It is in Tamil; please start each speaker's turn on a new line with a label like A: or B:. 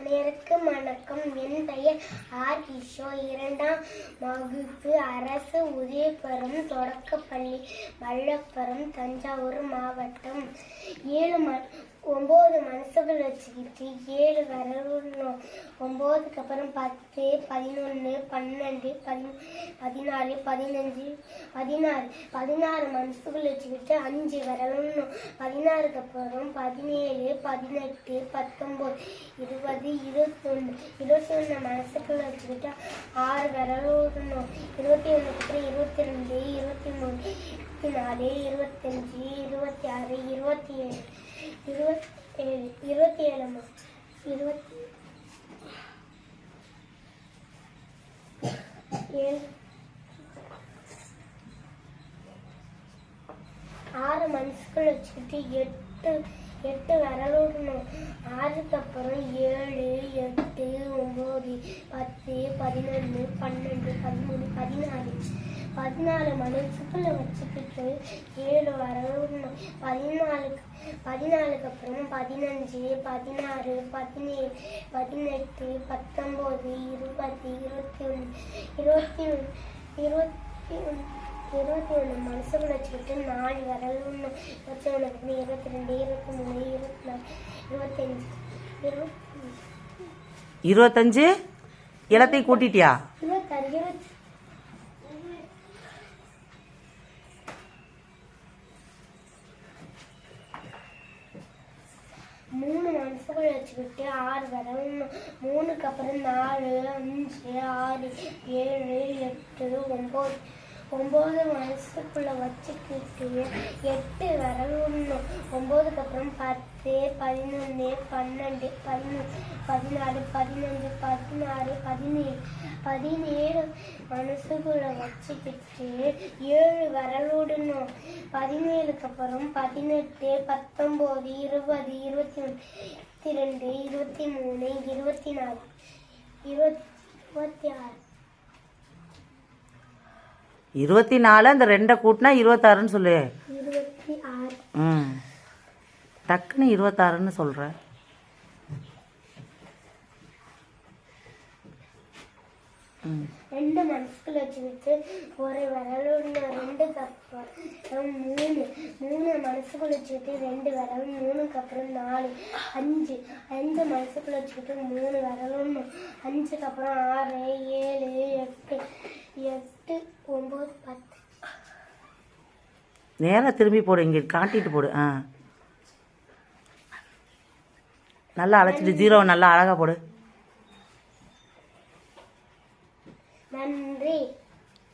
A: அனைவருக்கும் வணக்கம் என் பெயர் ஆர் கிஷோ இரண்டாம் வகுப்பு அரசு உதயபுரம் தொடக்கப்பள்ளி மல்லப்புரம் தஞ்சாவூர் மாவட்டம். ஏழு ம ஒம்பது மனசுகள் வச்சுக்கிட்டு ஏழு விரலும் ஒம்பது அப்புறம் பத்து பதினொன்று பன்னெண்டு பதி பதினாலு பதினஞ்சு பதினாறு. பதினாறு மனசுக்குள்ள வச்சுக்கிட்டு அஞ்சு வரணும். பதினாறுக்கு அப்புறம் பதினேழு பதினெட்டு பத்தொம்போது இருபது இருபத்தொன்று இருபத்தி ஒன்று மனசுக்குள்ள வச்சுக்கிட்டு ஆறு விரலும் இருபத்தி ஒன்றுக்கு அப்புறம் இருபத்தி ரெண்டு இருபத்தி மூணு இருபத்தி நாலு இருபத்தஞ்சி இருபத்தி ஆறு இருபத்தி ஏழு இருபத்தி ஏழு இருபத்தி ஏழு இருபத்தி ஆறு மனசுக்குள்ள வச்சுக்கிட்டு எட்டு எட்டு விரலோடணும். ஆறுக்கு அப்புறம் ஏழு எட்டு ஒம்பது பத்து பதினொன்று பன்னெண்டு பதிமூணு பதினாலு பதினாலு மனசுக்குள்ள வச்சுக்கிட்டு ஏழு விரலோடணும் பதினாலுக்கு பதினாலுக்கு அப்புறம் பதினஞ்சு பதினாறு பதினேழு பதினெட்டு பத்தொம்போது இருபது இருபத்தி ஒன்று இருபத்தி ஒன்று இருபத்தி ஒன்று இருபத்தி ஒன்று மனசுக்குள்ள வச்சுக்கிட்டு நாலு விரல் ஒன்று இருபத்தி ஒன்று இருபத்தி ரெண்டு இருபத்தி மூணு இருபத்தி நாலு இருபத்தஞ்சு இருபத்தி
B: இருபத்தஞ்சு? எல்லாத்தையும் கூட்டிட்டியா?
A: இருபத்தாறு இருபத்தி மூணு மனசுக்குள்ள வச்சுக்கிட்டு ஆறு விரல் மூணுக்கு அப்புறம் நாலு அஞ்சு ஆறு ஏழு எட்டு ஒம்பது ஒம்பது மனசுக்குள்ள வச்சுக்கிட்டு எட்டு விரல் ஒம்பதுக்கு அப்புறம் பத்து பதினொன்று பன்னெண்டு பதினொன்று பதினாலு பதினஞ்சு பதினாறு பதினேழு பதினேழு மனசுக்குள்ள வச்சுக்கிட்டு ஏழு வரலோடு பதினேழுக்கு அப்புறம் பதினெட்டு பத்தொம்போது இருபது இருபத்தி இருபத்தி ரெண்டு இருபத்தி மூணு இருபத்தி நாலு இருபத்தி இருபத்தி ஆறு
B: இருபத்தி நாலு அந்த ரெண்டை கூட்டினா இருபத்தாறுன்னு சொல்லு.
A: இருபத்தி ஆறு
B: ம். டக்குன்னு இருபத்தாறுன்னு சொல்கிற ம்.
A: ரெண்டு மனசுக்குள்ள வச்சுக்கிட்டு ஒரு அப்புறம் மூணு. மூணு மனசுக்குள்ள வச்சுக்கிட்டு ரெண்டு விரல் மூணுக்கு அப்புறம் நாலு. அஞ்சு. அஞ்சு மனசுக்குள்ள வச்சுக்கிட்டு மூணு விரலொன்று அஞ்சுக்கு அப்புறம் ஆறு ஏழு எட்டு. எட்டு ஒம்பது பத்து.
B: நேராக திரும்பி போடு இங்கே காட்டிட்டு போடு ஆ. நல்லா அழைச்சிட்டு ஜீரோவை நல்லா அழகாக போடு.
A: நன்றி.